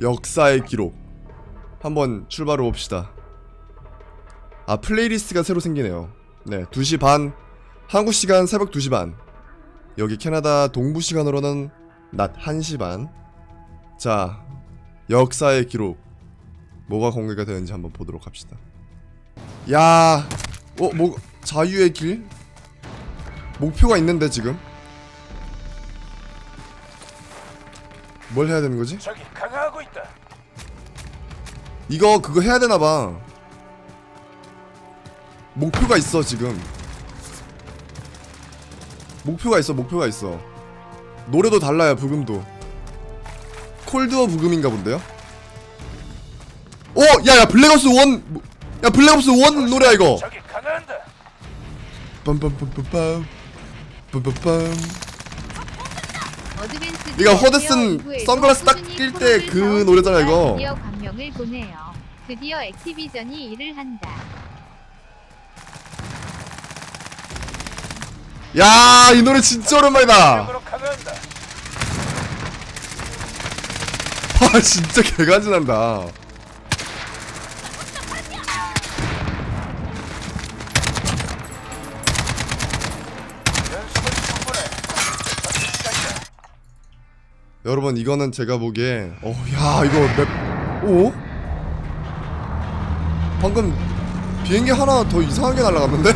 역사의 기록 한번 출발해 봅시다 아 플레이리스트가 새로 생기네요 네 2시 반 한국 시간 새벽 2시 반 여기 캐나다 동부 시간으로는 낮 1시 반자 역사의 기록 뭐가 공개가 되는지 한번 보도록 합시다 야 어? 뭐 자유의 길? 목표가 있는데 지금 뭘 해야 되는 거지? 저기. 이거 그거 해야 되나 봐. 목표가 있어 지금. 목표가 있어 목표가 있어. 노래도 달라요 부금도. 콜드워 부금인가 본데요? 오! 야야 블랙옵스 원! 뭐- 야 블랙옵스 원 노래야 이거! 빰빰빰빰빰 빰빰빰 이거 허드슨 선글라스 딱 낄때 프로를 그 노래잖아, 이거. 감명을 보내요. 드디어 액티비전이 일을 한다. 야 이 노래 진짜 오랜만이다. 아 진짜 개가지 난다 연습을 충분해. 전투 시작이다. 여러분 이거는 제가 보기에 어야 이거 맵 오? 방금 비행기 하나 더 이상하게 날아갔는데?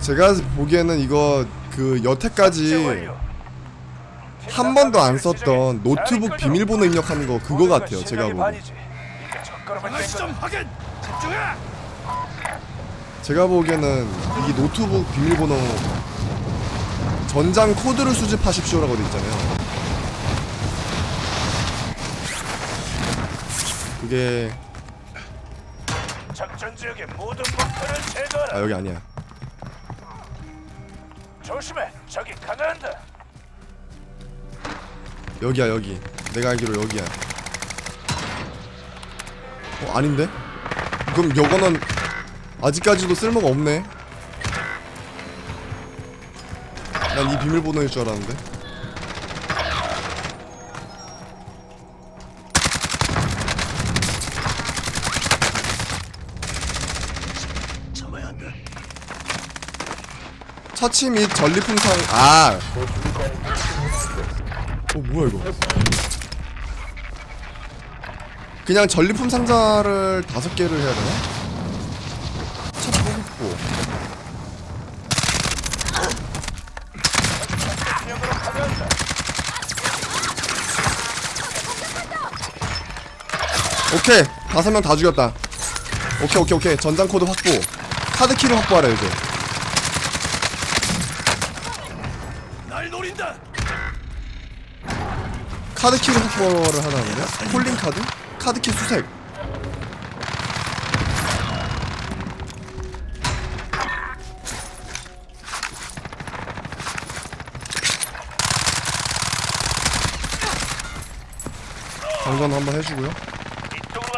제가 보기에는 이거 그 여태까지. 한 번도 안. 썼던 노트북 잘 비밀번호 입력하는 거 그거 같아요 제가 보기 뗀 거다. 확인! 집중해! 제가 보기에는 이 노트북 비밀번호 전장 코드를 수집하십시오라고 돼 있잖아요. 그게 작전 지역의 모든 목표를 제거하라. 아 여기 아니야. 조심해. 저기 강화한다. 여기야 여기. 내가 알기로 여기야. 어 아닌데? 그럼 요거는 아직까지도 쓸모가 없네. 난 이 비밀번호일 줄 알았는데. 참아야 한다. 처치 및 전리품상 아. 어 뭐야 이거? 그냥 전리품 상자를 다섯 개를 해야 되나? 첫 뽑고. 오케이 다섯 명 다 죽였다. 오케이 오케이 오케이 전장 코드 확보. 카드 키를 확보하라 이제. 날 노린다! 카드 키를 확보를 하라는데? 콜링 카드? 카드 키 수색. 장전 한번 해주고요. 이쪽으로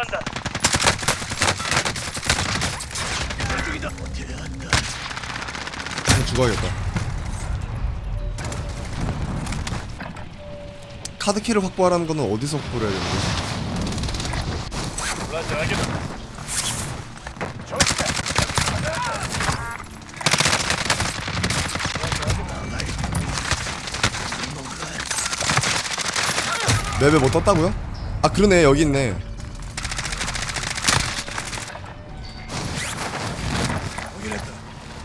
죽어야겠다. 카드 키를 확보하라는 거는 어디서 확보를 해야 되는 거지? 조심해. 맵에 뭐 떴다고요? 아 그러네 여기 있네.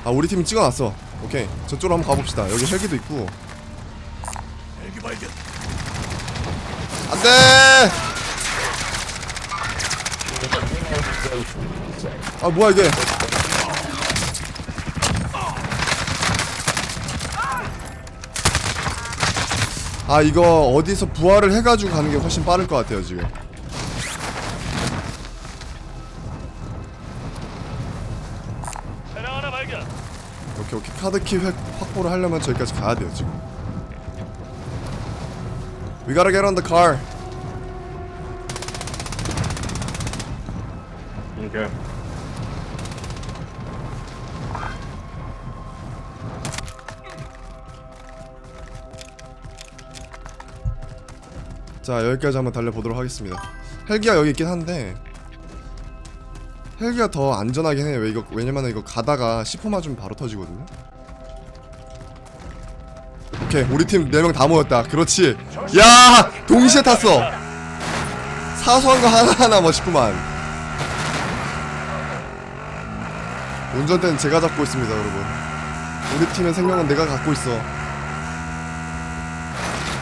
아 우리 팀이 찍어놨어. 오케이 저쪽으로 한번 가봅시다. 여기 헬기도 있고. 안돼. 아 뭐야 이게? 아 이거 어디서 부활을 해가지고 가는 게 훨씬 빠를 것 같아요 지금. 오케이 오케이 카드키 획, 확보를 하려면 저기까지 가야 돼요 지금 We gotta get on the car 오케이. 자 여기까지 한번 달려보도록 하겠습니다. 헬기가 여기 있긴 한데 헬기가 더 안전하긴 해요 왜 이거, 왜냐면 이거 가다가 10호 맞으면 바로 터지거든요. 오케이 우리 팀 4명 다 모였다. 그렇지. 야 동시에 탔어. 사소한 거 하나하나 뭐 싶구만 운전대는 제가 잡고 있습니다 여러분. 우리 팀의 생명은 내가 갖고 있어.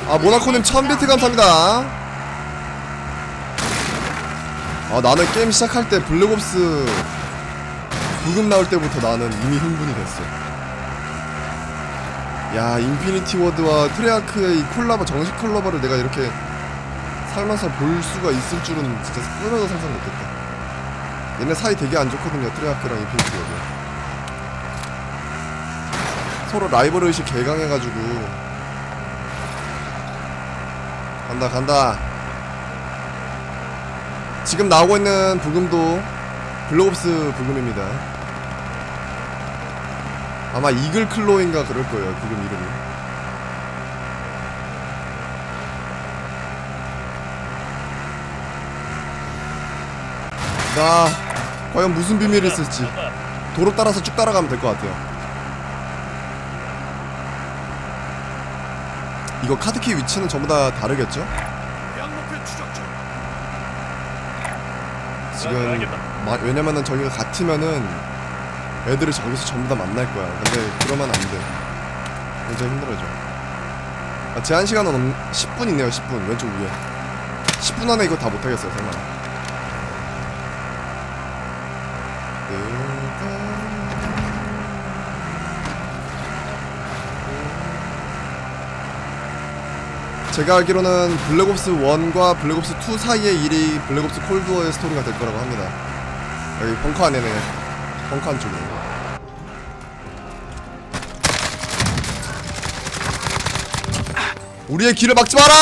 아 모나코님 1000비트 감사합니다. 아 나는 게임 시작할 때 블랙옵스 부금 나올 때부터 나는 이미 흥분이 됐어. 야 인피니티 워드와 트레아크의 이 콜라보 정식 콜라보를 내가 이렇게 살면서 볼 수가 있을 줄은 진짜 꿈에도 상상 못했다 얘네 사이 되게 안 좋거든요. 트레아크랑 인피니티 워드 서로 라이벌 의식 개강해가지고. 간다 간다. 지금 나오고 있는 부금도 블록옵스 부금입니다. 아마 이글 클로인가 그럴 거예요 부금 이름이. 나 과연 무슨 비밀이 있을지 도로 따라서 쭉 따라가면 될 것 같아요 이거 카드키 위치는 전부 다 다르겠죠? 지금 마, 왜냐면은 저기가 같으면은 애들이 저기서 전부 다 만날 거야. 근데 그러면 안 돼. 굉장히 힘들어져. 아, 제한 시간은 없, 10분 있네요. 10분 왼쪽 위에. 10분 안에 이거 다 못하겠어요. 설마. 제가 알기로는 블랙옵스 1과 블랙옵스 2 사이의 일이 블랙옵스 콜드워의 스토리가 될 거라고 합니다. 여기 벙커 안에네. 벙커 안쪽에. 우리의 길을 막지 마라!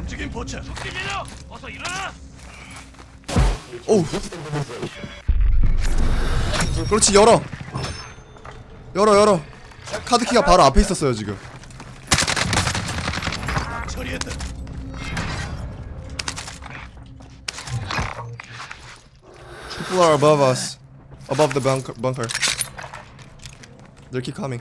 움직임. 오우. 그렇지 열어. 열어 열어. 카드키가 바로 앞에 있었어요 지금. People are above us. Above the bunker. bunker. They keep coming.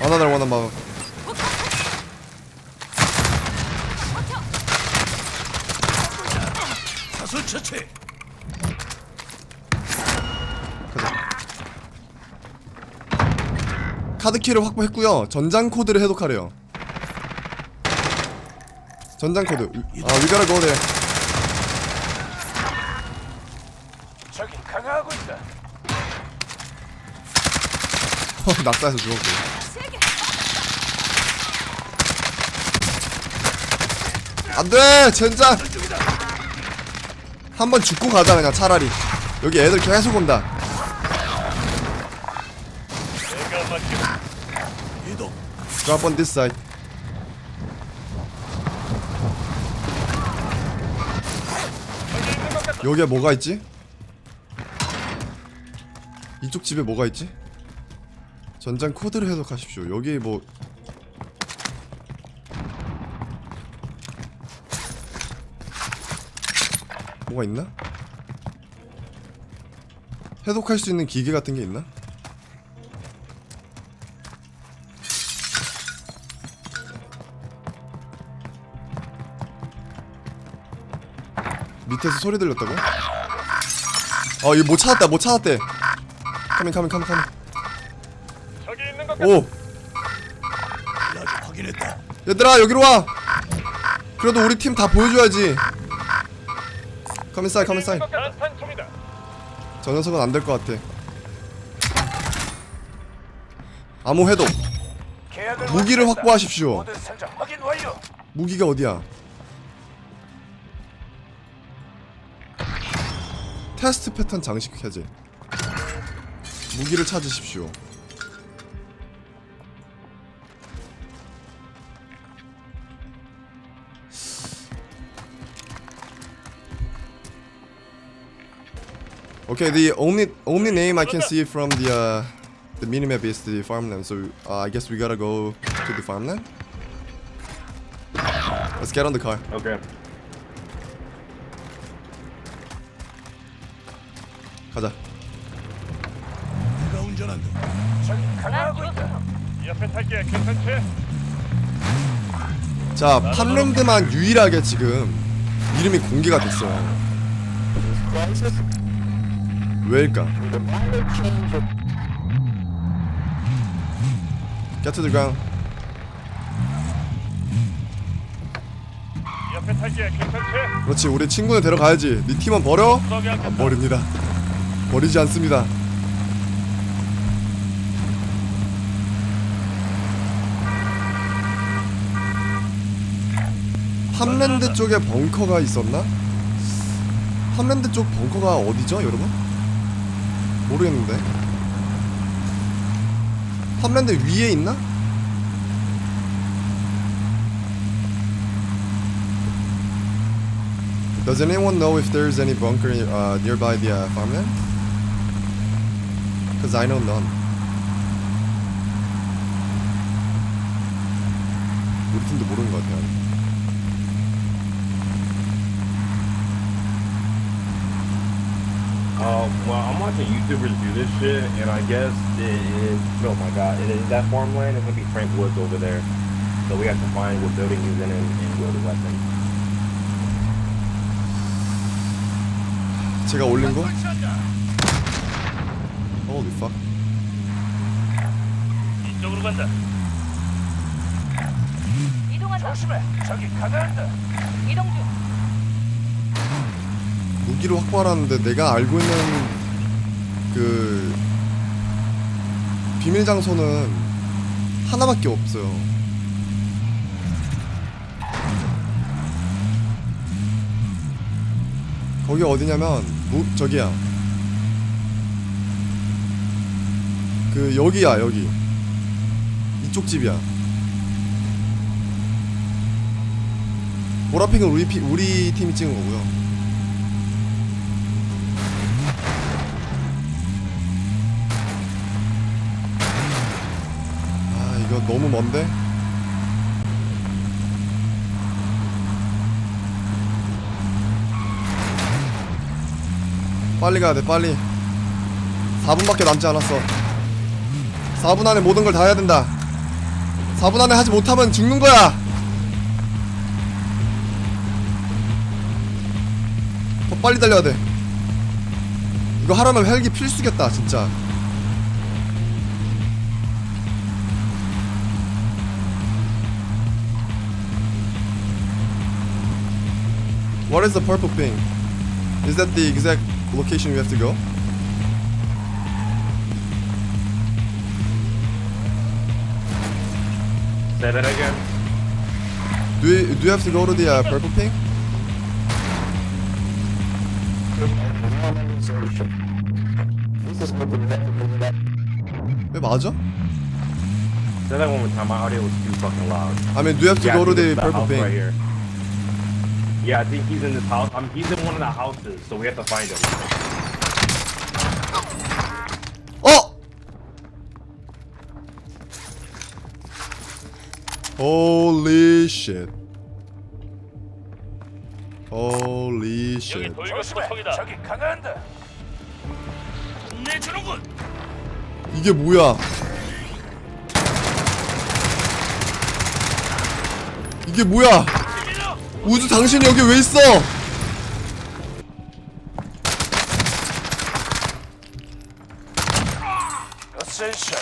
Another one above. 카드 키를 확보했고요. 전장 코드를 해독하래요. 전장 코드. 아, go there. 저기 강화하고 있다. 어, 낙사해서 죽었고. 안돼, 젠장. 한 번 죽고 가자 그냥 차라리. 여기 애들 계속 온다. 내가 맡겨. 이동. Drop on this side. 저기 있는 것 같다. 여기에 뭐가 있지? 이쪽 집에 뭐가 있지? 전장 코드를 해석하십시오. 여기 뭐 뭐가 있나? 해독할 수 있는 기계 같은 게 있나? 밑에서 소리 들렸다고? 어 이거 못 찾았다 못 찾았대 카밍 카밍 카밍 카밍 저기 있는 것. 오 라지 확인했다. 얘들아 여기로 와 그래도 우리 팀 다 보여줘야지 카밍사이 카밍사이 탄총이다. 저 녀석은 안 될 것 같아 암호 해독 계약을 무기를. 확보하십시오 모든 상자 확인 완료. 무기가 어디야 테스트 패턴 장식 해제 무기를 찾으십시오 Okay, the only only name I can see from the uh, the minimap is the farmland, so uh, I guess we gotta go to the farmland. Let's get on the car. Okay. 가자. 내가 운전한다. 저기 강화하고 있다. 옆에 탈게. 괜찮지? 자, 팜랜드만 유일하게 지금 이름이 공개가 됐어요. 왜일까? Get to the ground. 옆에 탈게. 괜찮지? 그렇지, 우리 친구는 데려가야지. 네 팀은 버려? 안 않겠다. 버립니다. 버리지 않습니다. 팜랜드 쪽에 벙커가 있었나? 팜랜드 쪽 벙커가 어디죠, 여러분? 모르겠는데. 팜랜드 위에 있나? Does anyone know if there's any bunker uh, nearby the uh, farmland? Because I know none. 우리 팀도 모르는 것 같아요. Um, well, I'm watching YouTubers do this shit, and I guess it is. Oh my god, it is that farmland is gonna be Frank Woods over there. So we have to find what building he's in and, and where the weapon. 제가 올린 거? Holy fuck. 이쪽으로 간다. 이동한다. 조심해. 저기 강화한다. 이동 중. 무기를 확보하라는데 내가 알고 있는 그 비밀 장소는 하나밖에 없어요. 거기 어디냐면 무, 저기야. 그 여기야 여기. 이쪽 집이야. 보라핑은 우리 피, 우리 팀이 찍은 거고요. 아 이거 너무 먼데? 빨리 가야 돼 빨리 4분밖에 남지 않았어 4분 안에 모든 걸 다 해야 된다 4분 안에 하지 못하면 죽는 거야 더 빨리 달려야 돼 이거 하려면 헬기 필수겠다 진짜 What is the purple ping? Is that the exact location we have to go? Say that again. Do we, do you have to go to the uh, purple ping? 왜 맞아? Say that one more time. My audio was too fucking loud. I mean, do you have to Yeah, I go to think the it's purple house right ping? here. Yeah, I think he's in this house. Um, he's in one of the houses, so we have to find him. Holy shit. Holy 여기 shit. 저기 강화한다. 내주는군. 이게 뭐야? 이게 뭐야? 우주 당신이 여기 왜 있어? 어센션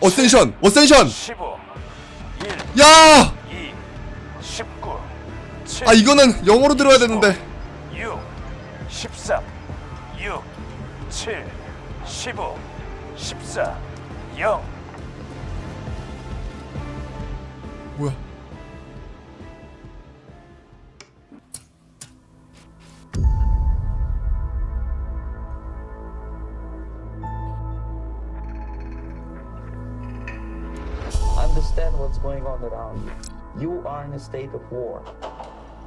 어센션! 어센션! 15 야! 1 2 19 7 아 이거는 영어로 들어야 되는데 6 13 6 7 15 14 0 뭐야? understand what's going on around you. You are in a state of war.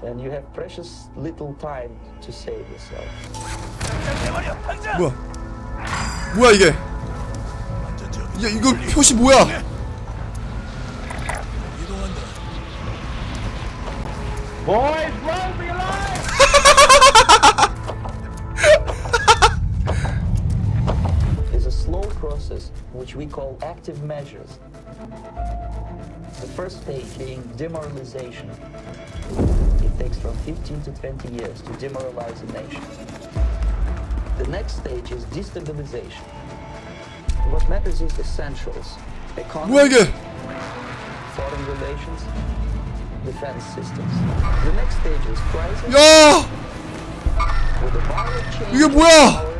And you have precious little time to save yourself. 내버려 당장. 뭐야? 뭐야 이게? 안전지역 야 이거 표시 뭐야? 이동한다. Boys, run for your lives! is a slow process which we call active measures. The first stage being demoralization. It takes from 15 to 20 years to demoralize a nation. The next stage is destabilization. What matters is essentials. Economy, 뭐야 이게? foreign relations, defense systems. The next stage is crisis. 야! With a violent change 이게 of 뭐야? power,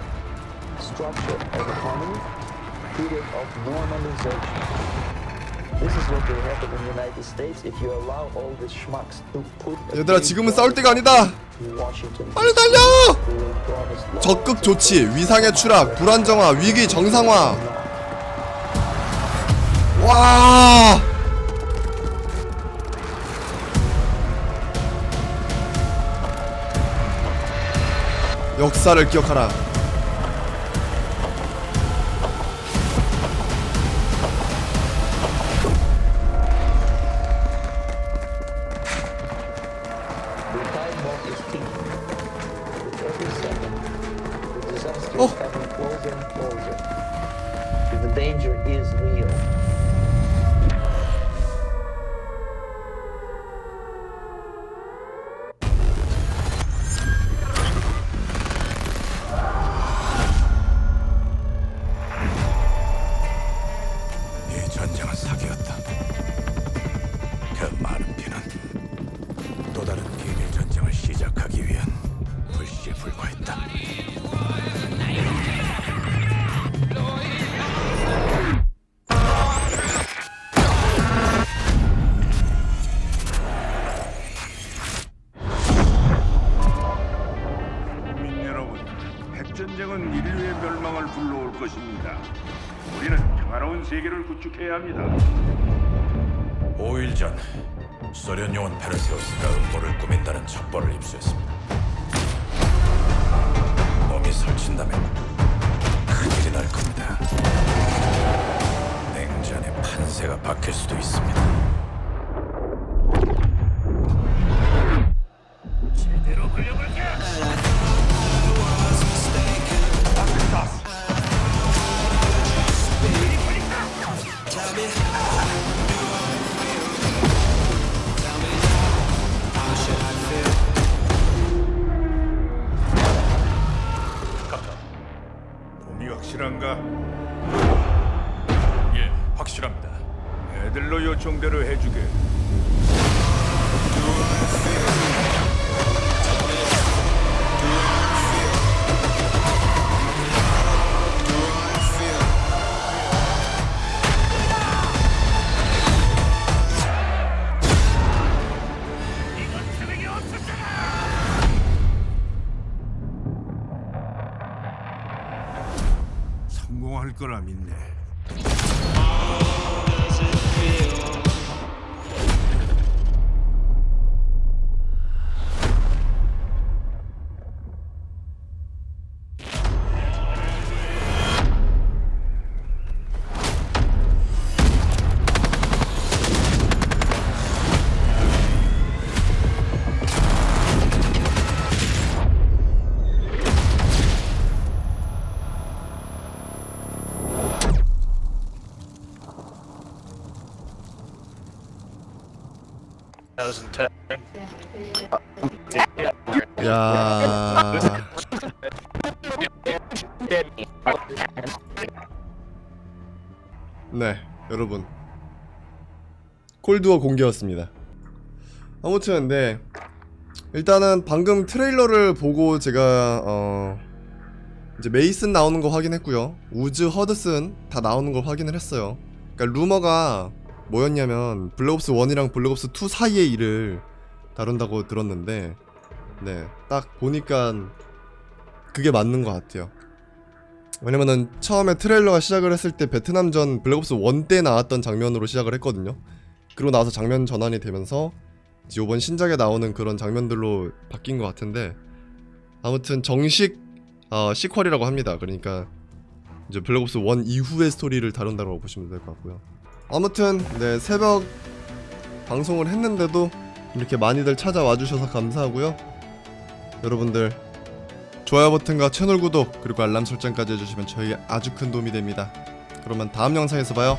structure of economy, period of normalization. 얘들아 지금은 싸울 때가 아니다. 빨리 달려! 적극 조치, 위상의 추락, 불안정화, 위기 정상화. 와! 역사를 기억하라. 구축해야 합니다. 5일 전 소련 요원 페르세우스가 음모를 꾸민다는 첩보를 입수했습니다. 놈이 설친다면 큰일이 날 겁니다. 냉전의 판세가 바뀔 수도 있습니다. 확실한가? 예, 확실합니다. 애들로 요청대로 해주게. 야. 네, 여러분. 콜드워 공개였습니다. 아무튼 네. 일단은 방금 트레일러를 보고 제가 어 이제 메이슨 나오는 거 확인했고요. 우즈 허드슨 다 나오는 걸 확인을 했어요. 그러니까 루머가 뭐였냐면 블랙옵스 1이랑 블랙옵스 2 사이의 일을 다룬다고 들었는데 네, 딱 보니까 그게 맞는 것 같아요. 왜냐면은 처음에 트레일러가 시작을 했을 때 베트남전 블랙옵스 1 때 나왔던 장면으로 시작을 했거든요. 그리고 나서 장면 전환이 되면서 이번 신작에 나오는 그런 장면들로 바뀐 것 같은데 아무튼 정식 어, 시퀄이라고 합니다. 그러니까 이제 블랙옵스 1 이후의 스토리를 다룬다고 보시면 될 것 같고요. 아무튼 네 새벽 방송을 했는데도 이렇게 많이들 찾아와 주셔서 감사하고요. 여러분들 좋아요 버튼과 채널 구독 그리고 알람 설정까지 해주시면 저희 아주 큰 도움이 됩니다. 그러면 다음 영상에서 봐요.